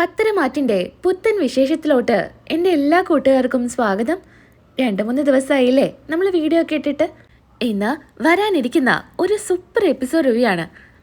പത്തരമാറ്റിന്റെ പുത്തൻ വിശേഷത്തിലോട്ട് എന്റെ എല്ലാ കൂട്ടുകാർക്കും സ്വാഗതം. രണ്ട് മൂന്ന് ദിവസമായില്ലേ നമ്മൾ വീഡിയോ ഒക്കെ ഇട്ടിട്ട്. ഇന്ന് വരാനിരിക്കുന്ന ഒരു സൂപ്പർ എപ്പിസോഡ് റിവ്യൂ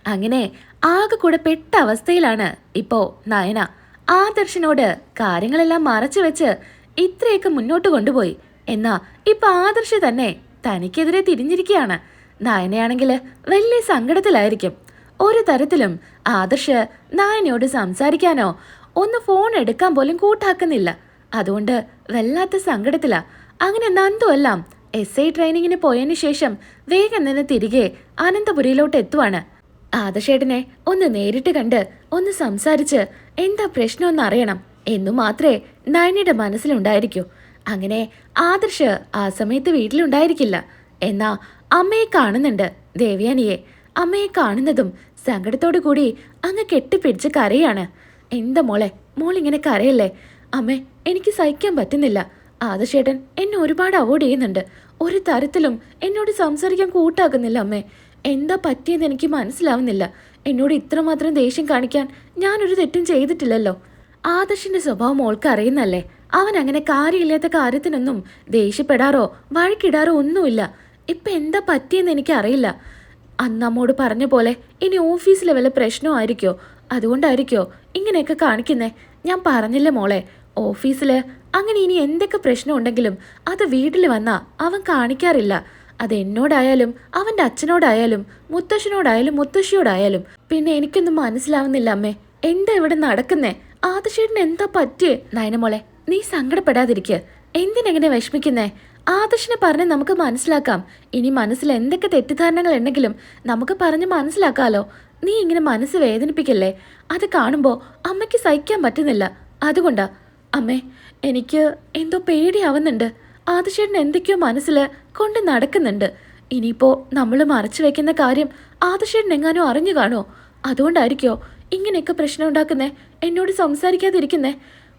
അങ്ങനെ ആകെ കൂടെ പെട്ട അവസ്ഥയിലാണ് ഇപ്പോൾ നയന. ആദർശനോട് കാര്യങ്ങളെല്ലാം മറച്ചു വെച്ച് ഇത്രയൊക്കെ മുന്നോട്ട് കൊണ്ടുപോയി. എന്നാ ഇപ്പൊ ആദർശ് തന്നെ തനിക്കെതിരെ തിരിഞ്ഞിരിക്കുകയാണ്. നയനയാണെങ്കിൽ വലിയ സങ്കടത്തിലായിരിക്കും. ഒരു തരത്തിലും ആദർശ് നായനയോട് സംസാരിക്കാനോ ഒന്ന് ഫോൺ എടുക്കാൻ പോലും കൂട്ടാക്കുന്നില്ല. അതുകൊണ്ട് വല്ലാത്ത സങ്കടത്തിലാ. അങ്ങനെ നന്ദു എല്ലാം എസ് ഐ ട്രെയിനിങ്ങിന് പോയതിനു ശേഷം വേഗം നിന്ന് തിരികെ അനന്തപുരിയിലോട്ട് എത്തുവാണ്. ആദർശേട്ടനെ ഒന്ന് നേരിട്ട് കണ്ട് ഒന്ന് സംസാരിച്ച് എന്താ പ്രശ്നമെന്ന് അറിയണം എന്നു മാത്രമേ നയനിയുടെ മനസ്സിലുണ്ടായിരിക്കൂ. അങ്ങനെ ആദർശ് ആ സമയത്ത് വീട്ടിലുണ്ടായിരിക്കില്ല. എന്നാ അമ്മയെ കാണുന്നുണ്ട് ദേവ്യാനിയെ. അമ്മയെ കാണുന്നതും സങ്കടത്തോടു കൂടി അങ്ങ് കെട്ടിപ്പിടിച്ച് കരയാണ്. എന്താ മോളെ? മോളിങ്ങനെ കരയല്ലേ? അമ്മേ എനിക്ക് സഹിക്കാൻ പറ്റുന്നില്ല. ആദശേട്ടൻ എന്നെ ഒരുപാട് അവോയ്ഡ് ചെയ്യുന്നുണ്ട്. ഒരു തരത്തിലും എന്നോട് സംസാരിക്കാൻ കൂട്ടാക്കുന്നില്ല അമ്മേ. എന്താ പറ്റിയെന്ന് എനിക്ക് മനസ്സിലാവുന്നില്ല. എന്നോട് ഇത്രമാത്രം ദേഷ്യം കാണിക്കാൻ ഞാനൊരു തെറ്റും ചെയ്തിട്ടില്ലല്ലോ. ആദർശിന്റെ സ്വഭാവം മോൾക്ക് അറിയുന്നല്ലേ? അവൻ അങ്ങനെ കാര്യമില്ലാത്ത കാര്യത്തിനൊന്നും ദേഷ്യപ്പെടാറോ വഴക്കിടാറോ ഒന്നുമില്ല. ഇപ്പൊ എന്താ പറ്റിയെന്ന് എനിക്കറിയില്ല. അന്ന് അമ്മോട് പറഞ്ഞ പോലെ ഇനി ഓഫീസിലെ വല്ല പ്രശ്നമായിരിക്കോ? അതുകൊണ്ടായിരിക്കോ ഇങ്ങനെയൊക്കെ കാണിക്കുന്നേ? ഞാൻ പറഞ്ഞില്ലേ മോളെ ഓഫീസിൽ അങ്ങനെ ഇനി എന്തൊക്കെ പ്രശ്നം ഉണ്ടെങ്കിലും അത് വീട്ടിൽ വന്നാ അവൻ കാണിക്കാറില്ല. അത് എന്നോടായാലും അവന്റെ അച്ഛനോടായാലും മുത്തശ്ശനോടായാലും മുത്തശ്ശിയോടായാലും. പിന്നെ എനിക്കൊന്നും മനസ്സിലാവുന്നില്ല അമ്മേ എന്താ ഇവിടെ നടക്കുന്നേ? ആദശേട്ടന് എന്താ പറ്റിയേ? നയനമോളെ നീ സങ്കടപ്പെടാതിരിക്കുക എന്തിനെങ്ങനെ വിഷമിക്കുന്നേ? ആദർശനെ പറഞ്ഞ് നമുക്ക് മനസ്സിലാക്കാം. ഇനി മനസ്സിൽ എന്തൊക്കെ തെറ്റിദ്ധാരണകൾ ഉണ്ടെങ്കിലും നമുക്ക് പറഞ്ഞ് മനസ്സിലാക്കാലോ. നീ ഇങ്ങനെ മനസ്സ് വേദനിപ്പിക്കല്ലേ? അത് കാണുമ്പോൾ അമ്മയ്ക്ക് സഹിക്കാൻ പറ്റുന്നില്ല. അതുകൊണ്ടാ. അമ്മേ എനിക്ക് എന്തോ പേടിയാവുന്നുണ്ട്. ആദിശേട്ടൻ എന്തൊക്കെയോ മനസ്സിൽ കൊണ്ട് നടക്കുന്നുണ്ട്. ഇനിയിപ്പോ നമ്മൾ മറച്ചു വെക്കുന്ന കാര്യം ആദിശേട്ടൻ എങ്ങാനോ അറിഞ്ഞു കാണോ അതുകൊണ്ടായിരിക്കോ ഇങ്ങനെയൊക്കെ പ്രശ്നം ഉണ്ടാക്കുന്നേ? എന്നോട് സംസാരിക്കാതിരിക്കുന്നേ?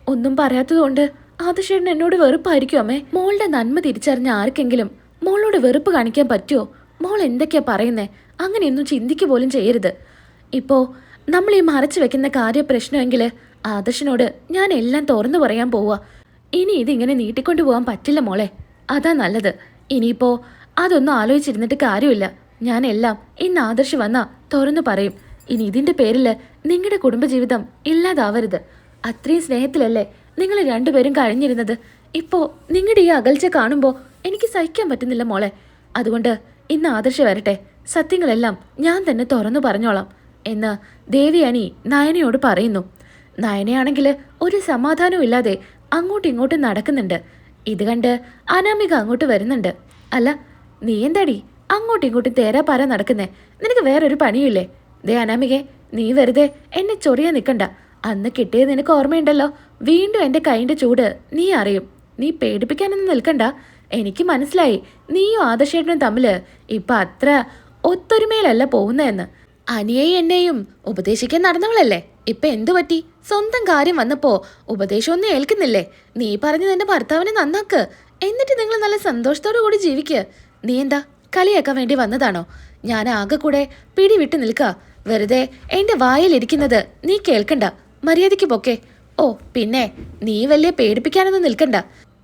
ഒന്നും പറയാത്തതുകൊണ്ട് ആദിശേട്ടൻ എന്നോട് വെറുപ്പായിരിക്കും അമ്മേ. മോളുടെ നന്മ തിരിച്ചറിഞ്ഞ ആർക്കെങ്കിലും മോളോട് വെറുപ്പ് കാണിക്കാൻ പറ്റുമോ മോൾ എന്തൊക്കെയാ പറയുന്നേ? അങ്ങനെയൊന്നും ചിന്തിക്കുക പോലും ചെയ്യരുത്. ഇപ്പോ നമ്മൾ ഈ മറച്ചു വെക്കുന്ന കാര്യ പ്രശ്നമെങ്കിൽ ആദർശനോട് ഞാൻ എല്ലാം തുറന്നു പറയാൻ പോവാ. ഇനി ഇതിങ്ങനെ നീട്ടിക്കൊണ്ടു പോകാൻ പറ്റില്ല മോളെ. അതാ നല്ലത്. ഇനിയിപ്പോ അതൊന്നും ആലോചിച്ചിരുന്നിട്ട് കാര്യമില്ല. ഞാൻ എല്ലാം ഇന്ന് ആദർശ് വന്നാ തുറന്നു പറയും. ഇനി ഇതിന്റെ പേരിൽ നിങ്ങളുടെ കുടുംബജീവിതം ഇല്ലാതാവരുത്. അത്രയും സ്നേഹത്തിലല്ലേ നിങ്ങൾ രണ്ടുപേരും കഴിഞ്ഞിരുന്നത്? ഇപ്പോ നിങ്ങളുടെ ഈ അകൽച്ച കാണുമ്പോൾ എനിക്ക് സഹിക്കാൻ പറ്റുന്നില്ല മോളെ. അതുകൊണ്ട് ഇന്ന് ആദർശ് വരട്ടെ. സത്യങ്ങളെല്ലാം ഞാൻ തന്നെ തുറന്നു പറഞ്ഞോളാം. എന്ന് ദേവിയാനി നയനയോട് പറയുന്നു. നയനയാണെങ്കിൽ ഒരു സമാധാനവും ഇല്ലാതെ അങ്ങോട്ടും ഇങ്ങോട്ടും നടക്കുന്നുണ്ട്. ഇത് കണ്ട് അനാമിക അങ്ങോട്ട് വരുന്നുണ്ട്. അല്ല നീ എന്താടി? അങ്ങോട്ടും ഇങ്ങോട്ടും തേരാ പാര നടക്കുന്നേ. നിനക്ക് വേറൊരു പണിയില്ലേ ദേ അനാമികെ നീ വെറുതെ എന്നെ ചൊറിയാൻ നിൽക്കണ്ട അന്ന് കിട്ടിയത് നിനക്ക് ഓർമ്മയുണ്ടല്ലോ. വീണ്ടും എന്റെ കൈന്റെ ചൂട് നീ അറിയും. നീ പേടിപ്പിക്കാനൊന്നും നിൽക്കണ്ട. എനിക്ക് മനസ്സിലായി. നീയും ആദർശേട്ടനും തമ്മിൽ ഇപ്പൊ അത്ര ഒത്തൊരുമയിലല്ല പോകുന്നതെന്ന്. അനിയെയും എന്നെയും ഉപദേശിക്കാൻ നടന്നവളല്ലേ? ഇപ്പൊ എന്തു പറ്റി? സ്വന്തം കാര്യം വന്നപ്പോ ഉപദേശമൊന്നും ഏൽക്കുന്നില്ലേ? നീ പറഞ്ഞു നിന്റെ ഭർത്താവിനെ നന്നാക്ക്. എന്നിട്ട് നിങ്ങൾ നല്ല സന്തോഷത്തോടു കൂടി ജീവിക്ക്. നീ എന്താ കളിയാക്കാൻ വേണ്ടി വന്നതാണോ? ഞാൻ ആകെ കൂടെ പിടിവിട്ട് നിൽക്ക. വെറുതെ എന്റെ വായിലിരിക്കുന്നത് നീ കേൾക്കണ്ട. മര്യാദയ്ക്ക് പൊക്കെ. ഓ പിന്നെ നീ വലിയ പേടിപ്പിക്കാനൊന്നും നിൽക്കണ്ട.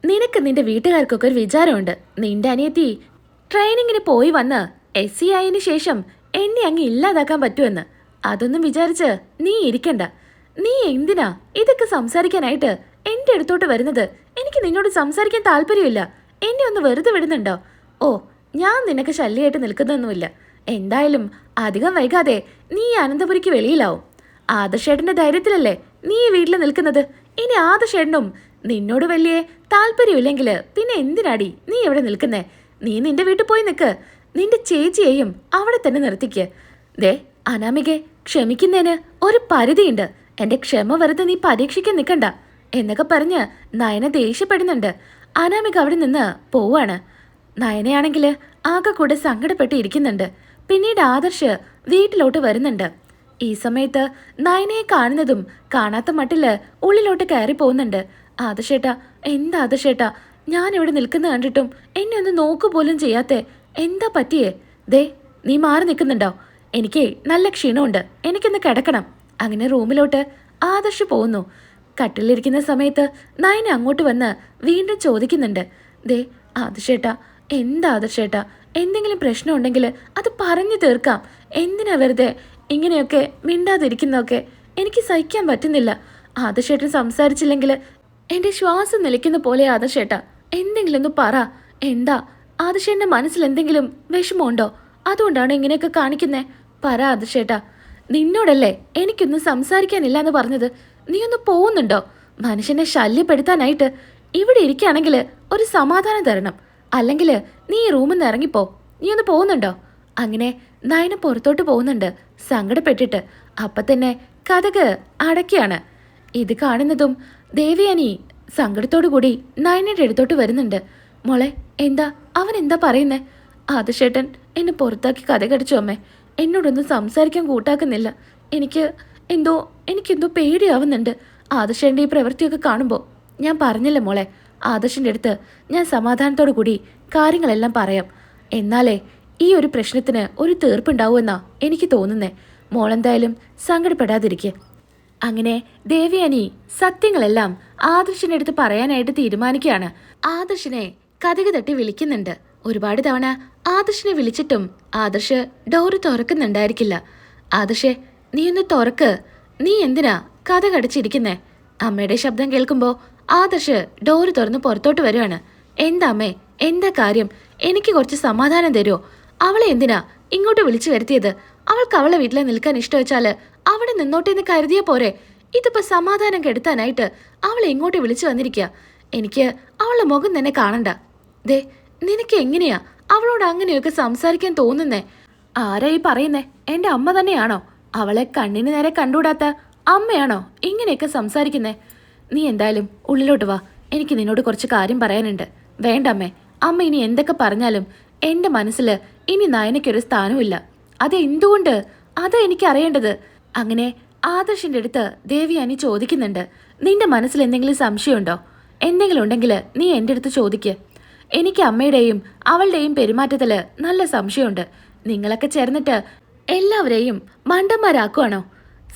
നിനക്ക് നിന്റെ വീട്ടുകാർക്കൊക്കെ ഒരു വിചാരമുണ്ട്. നിന്റെ അനിയത്തി ട്രെയിനിങ്ങിന് പോയി വന്ന് എസ് സി ആയതിനു ശേഷം എന്നെ അങ്ങ് ഇല്ലാതാക്കാൻ പറ്റുമെന്ന്. അതൊന്നും വിചാരിച്ച് നീ ഇരിക്കണ്ട. നീ എന്തിനാ ഇതൊക്കെ സംസാരിക്കാനായിട്ട് എന്റെ അടുത്തോട്ട് വരുന്നത്? എനിക്ക് നിന്നോട് സംസാരിക്കാൻ താല്പര്യമില്ല. എന്നെ ഒന്ന് വെറുതെ വിടുന്നുണ്ടോ? ഓ ഞാൻ നിനക്ക് ശല്യമായിട്ട് നിൽക്കുന്നൊന്നുമില്ല. എന്തായാലും അധികം വൈകാതെ നീ അനന്തപുരിക്ക് വെളിയിലാവും. ആദർശേട്ടന്റെ ധൈര്യത്തിലല്ലേ നീ വീട്ടിൽ നിൽക്കുന്നത്? ഇനി ആദർശേട്ടനും നിന്നോട് വലിയ താല്പര്യമില്ലെങ്കിൽ പിന്നെ എന്തിനാടി നീ എവിടെ നിൽക്കുന്നേ? നീ നിന്റെ വീട്ടിൽ പോയി നിൽക്ക് നിന്റെ ചേച്ചിയെയും അവിടെ തന്നെ നിർത്തിക്ക്. ദേ അനാമികെ ക്ഷമിക്കുന്നതിന് ഒരു പരിധിയുണ്ട്. എന്റെ ക്ഷമ വെറുതെ നീ പരീക്ഷിക്കാൻ നിൽക്കണ്ട. എന്നൊക്കെ പറഞ്ഞ് നയന ദേഷ്യപ്പെടുന്നുണ്ട്. അനാമിക അവിടെ നിന്ന് പോവാണ്. നയനയാണെങ്കിൽ ആകെ കൂടെ സങ്കടപ്പെട്ട് ഇരിക്കുന്നുണ്ട് പിന്നീട് ആദർശ് വീട്ടിലോട്ട് വരുന്നുണ്ട്. ഈ സമയത്ത് നയനയെ കാണുന്നതും കാണാത്ത മട്ടിൽ ഉള്ളിലോട്ട് കയറി പോകുന്നുണ്ട്. ആദർശേട്ടാ എന്താ ആദർശേട്ടാ? ഞാൻ ഇവിടെ നിൽക്കുന്ന കണ്ടിട്ടും എന്നെ ഒന്ന് നോക്കു പോലും ചെയ്യാത്തെ എന്താ പറ്റിയേ? ദേ നീ മാറി നിൽക്കുന്നുണ്ടോ? എനിക്ക് നല്ല ക്ഷീണമുണ്ട്. എനിക്കൊന്ന് കിടക്കണം. അങ്ങനെ റൂമിലോട്ട് ആദർശ് പോകുന്നു. കട്ടിലിരിക്കുന്ന സമയത്ത് നയന അങ്ങോട്ട് വന്ന് വീണ്ടും ചോദിക്കുന്നുണ്ട്. ദേ ആദർശേട്ടാ എന്താ ആദർശേട്ടാ? എന്തെങ്കിലും പ്രശ്നം ഉണ്ടെങ്കിൽ അത് പറഞ്ഞു തീർക്കാം. എന്തിനാ വെറുതെ ഇങ്ങനെയൊക്കെ മിണ്ടാതിരിക്കുന്നതൊക്കെ? എനിക്ക് സഹിക്കാൻ പറ്റുന്നില്ല. ആദർശേട്ടൻ സംസാരിച്ചില്ലെങ്കിൽ എന്റെ ശ്വാസം നിലയ്ക്കുന്ന പോലെ ആദർശേട്ടാ എന്തെങ്കിലും ഒന്ന് പറ. എന്താ? ആദർശേട്ടന്റെ മനസ്സിൽ എന്തെങ്കിലും വിഷമമുണ്ടോ? അതുകൊണ്ടാണ് ഇങ്ങനെയൊക്കെ കാണിക്കുന്നേ? പറ ആദിഷേട്ടാ നിന്നോടല്ലേ എനിക്കൊന്നും സംസാരിക്കാനില്ല എന്ന് പറഞ്ഞത്. നീ ഒന്ന് പോകുന്നുണ്ടോ മനുഷ്യനെ ശല്യപ്പെടുത്താനായിട്ട് ഇവിടെ ഇരിക്കുകയാണെങ്കിൽ ഒരു സമാധാനം തരണം. അല്ലെങ്കിൽ നീ ഈ റൂമിൽ നിന്ന് ഇറങ്ങിപ്പോ. നീ ഒന്ന് പോകുന്നുണ്ടോ അങ്ങനെ നയന പുറത്തോട്ട് പോകുന്നുണ്ട് സങ്കടപ്പെട്ടിട്ട്. അപ്പൊ തന്നെ കഥക് അടക്കിയാണ്. ഇത് കാണുന്നതും ദേവിയാനി സങ്കടത്തോടു കൂടി നയനയുടെ അടുത്തോട്ട് വരുന്നുണ്ട്. മോളെ എന്താ? അവൻ എന്താ പറയുന്നേ? ആദശേട്ടൻ എന്നെ പുറത്താക്കി കഥ കടിച്ചു അമ്മേ. എന്നോടൊന്നും സംസാരിക്കാൻ കൂട്ടാക്കുന്നില്ല. എനിക്ക് എന്തോ എനിക്കെന്തോ പേടിയാവുന്നുണ്ട്. ആദർശേന്റെ ഈ പ്രവൃത്തിയൊക്കെ കാണുമ്പോൾ ഞാൻ പറഞ്ഞില്ല മോളെ. ആദർശന്റെ അടുത്ത് ഞാൻ സമാധാനത്തോടു കൂടി കാര്യങ്ങളെല്ലാം പറയാം. എന്നാലേ ഈ ഒരു പ്രശ്നത്തിന് ഒരു തീർപ്പുണ്ടാവുമെന്നാ എനിക്ക് തോന്നുന്നേ. മോളെന്തായാലും സങ്കടപ്പെടാതിരിക്കെ. അങ്ങനെ ദേവയാനി സത്യങ്ങളെല്ലാം ആദർശിന്റെ അടുത്ത് പറയാനായിട്ട് തീരുമാനിക്കുകയാണ്. ആദർശിനെ കഥക് തട്ടി വിളിക്കുന്നുണ്ട്. ഒരുപാട് തവണ ആദർശിനെ വിളിച്ചിട്ടും ആദർശ് ഡോറ് തുറക്കുന്നുണ്ടായിരിക്കില്ല. ആദർശെ നീ ഒന്ന് തുറക്ക്. നീ എന്തിനാ കഥ കടിച്ചിരിക്കുന്നേ അമ്മയുടെ ശബ്ദം കേൾക്കുമ്പോൾ ആദർശ് ഡോറ് തുറന്ന് പുറത്തോട്ട് വരുവാണ്. എന്താ അമ്മേ എന്താ കാര്യം? എനിക്ക് കുറച്ച് സമാധാനം തരുമോ അവളെ എന്തിനാ ഇങ്ങോട്ട് വിളിച്ചു വരുത്തിയത്? അവൾക്ക് അവളെ വീട്ടിൽ നിൽക്കാൻ ഇഷ്ടം വെച്ചാൽ അവിടെ നിന്നോട്ടെ എന്ന് കരുതിയ പോരെ? ഇതിപ്പോ സമാധാനം കെടുത്താനായിട്ട് അവളെ ഇങ്ങോട്ട് വിളിച്ചു വന്നിരിക്കുക എനിക്ക് അവളുടെ മുഖം തന്നെ കാണണ്ട. ദേ നിനക്ക് എങ്ങനെയാ? അവളോട് അങ്ങനെയൊക്കെ സംസാരിക്കാൻ തോന്നുന്നേ? ആരാ ഈ പറയുന്നേ? എന്റെ അമ്മ തന്നെയാണോ? അവളെ കണ്ണിന് നേരെ കണ്ടുകൂടാത്ത അമ്മയാണോ ഇങ്ങനെയൊക്കെ സംസാരിക്കുന്നേ? നീ എന്തായാലും ഉള്ളിലോട്ട് വാ. എനിക്ക് നിന്നോട് കുറച്ച് കാര്യം പറയാനുണ്ട്. വേണ്ട അമ്മേ ഇനി എന്തൊക്കെ പറഞ്ഞാലും എന്റെ മനസ്സിൽ ഇനി നയനയ്ക്കൊരു സ്ഥാനമില്ല അത് എന്തുകൊണ്ട്? അത് എനിക്ക് അറിയേണ്ടത്. അങ്ങനെ ആദർശിന്റെ അടുത്ത് ദേവിയാനി ചോദിക്കുന്നുണ്ട്. നിന്റെ മനസ്സിൽ എന്തെങ്കിലും സംശയമുണ്ടോ? എന്തെങ്കിലും ഉണ്ടെങ്കിൽ നീ എന്റെ അടുത്ത് ചോദിക്ക്. എനിക്ക് അമ്മയുടെയും അവളുടെയും പെരുമാറ്റത്തിൽ നല്ല സംശയമുണ്ട്. നിങ്ങളൊക്കെ ചേർന്നിട്ട് എല്ലാവരെയും മണ്ടന്മാരാക്കുവാണോ?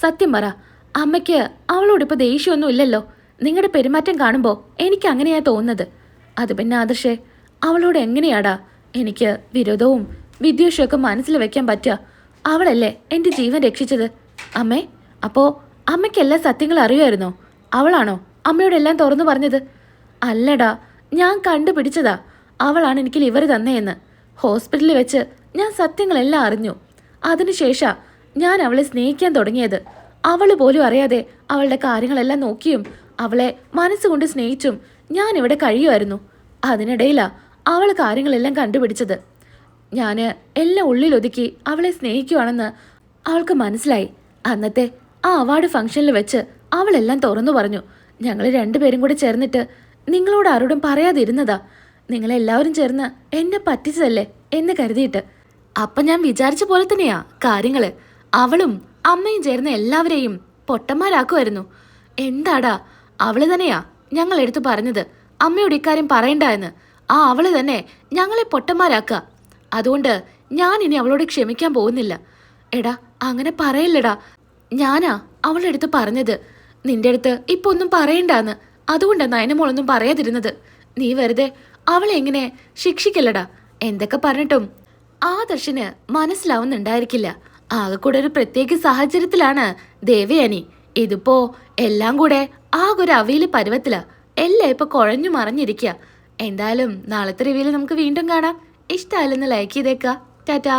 സത്യം പറ അമ്മയ്ക്ക് അവളോട് ഇപ്പൊ ദേഷ്യമൊന്നും ഇല്ലല്ലോ. നിങ്ങളുടെ പെരുമാറ്റം കാണുമ്പോൾ എനിക്ക് അങ്ങനെയാ തോന്നുന്നത്. അത് പിന്നെ ആദർശേ അവളോട് എങ്ങനെയാടാ? എനിക്ക് വിരോധവും വിദ്വേഷമൊക്കെ മനസ്സിൽ വെക്കാൻ പറ്റുക. അവളല്ലേ എന്റെ ജീവൻ രക്ഷിച്ചത്. അമ്മേ അപ്പോ അമ്മയ്ക്ക് എല്ലാ സത്യങ്ങളും അറിയുമായിരുന്നോ? അവളാണോ? അമ്മയോടെല്ലാം തുറന്നു പറഞ്ഞത് അല്ലടാ ഞാൻ കണ്ടുപിടിച്ചതാ. അവളാണ് എനിക്ക് ലിവർ തന്നെയെന്ന് ഹോസ്പിറ്റലിൽ വെച്ച് ഞാൻ സത്യങ്ങളെല്ലാം അറിഞ്ഞു. അതിനുശേഷം ഞാൻ അവളെ സ്നേഹിക്കാൻ തുടങ്ങിയത്. അവൾ പോലും അറിയാതെ അവളുടെ കാര്യങ്ങളെല്ലാം നോക്കിയും അവളെ മനസ്സുകൊണ്ട് സ്നേഹിച്ചും ഞാൻ ഇവിടെ കഴിയുമായിരുന്നു. അതിനിടയിലാ അവൾ കാര്യങ്ങളെല്ലാം കണ്ടുപിടിച്ചത്. ഞാൻ എല്ലാം ഉള്ളിലൊതുക്കി അവളെ സ്നേഹിക്കുവാണെന്ന് അവൾക്ക് മനസ്സിലായി. അന്നത്തെ ആ അവാർഡ് ഫംഗ്ഷനിൽ വെച്ച് അവളെല്ലാം തുറന്നു പറഞ്ഞു. ഞങ്ങൾ രണ്ടുപേരും കൂടെ ചേർന്നിട്ട് നിങ്ങളോട് ആരോടും പറയാതിരുന്നതാ. നിങ്ങളെല്ലാവരും ചേർന്ന് എന്നെ പറ്റിച്ചതല്ലേ എന്ന് കരുതിയിട്ട്. അപ്പൊ ഞാൻ വിചാരിച്ച പോലെ തന്നെയാ കാര്യങ്ങൾ. അവളും അമ്മയും ചേർന്ന എല്ലാവരെയും പൊട്ടന്മാരാക്കുമായിരുന്നു എന്താടാ? അവൾ തന്നെയാ ഞങ്ങൾ എടുത്തു പറഞ്ഞത്. അമ്മയോട് ഇക്കാര്യം പറയണ്ട എന്ന്. ആ അവൾ തന്നെ ഞങ്ങളെ പൊട്ടന്മാരാക്കുക അതുകൊണ്ട് ഞാൻ ഇനി അവളോട് ക്ഷമിക്കാൻ പോകുന്നില്ല. എടാ അങ്ങനെ പറയല്ലടാ. ഞാനാ അവളെടുത്ത് പറഞ്ഞത്. നിന്റെ അടുത്ത് ഇപ്പൊ ഒന്നും പറയണ്ടാന്ന്. അതുകൊണ്ടാ നയനമോളൊന്നും പറയാതിരുന്നത്. നീ വെറുതെ അവളെ എങ്ങനെ ശിക്ഷിക്കല്ലടാ? എന്തൊക്കെ പറഞ്ഞിട്ടും ആദർശന് മനസ്സിലാവുന്നുണ്ടായിരിക്കില്ല. ആകെ കൂടെ ഒരു പ്രത്യേക സാഹചര്യത്തിലാണ് ദേവയാനി. ഇതിപ്പോ എല്ലാം കൂടെ ആകെ ഒരു അവയിൽ പരുവത്തിലാ. എല്ലാം ഇപ്പൊ കുഴഞ്ഞു മറിഞ്ഞിരിക്കുക എന്തായാലും നാളത്തെ റിവ്യൂൽ നമുക്ക് വീണ്ടും കാണാം. ഇഷ്ടമായാലൊന്ന് ലൈക്ക് ചെയ്തേക്കാം. ടാറ്റാ.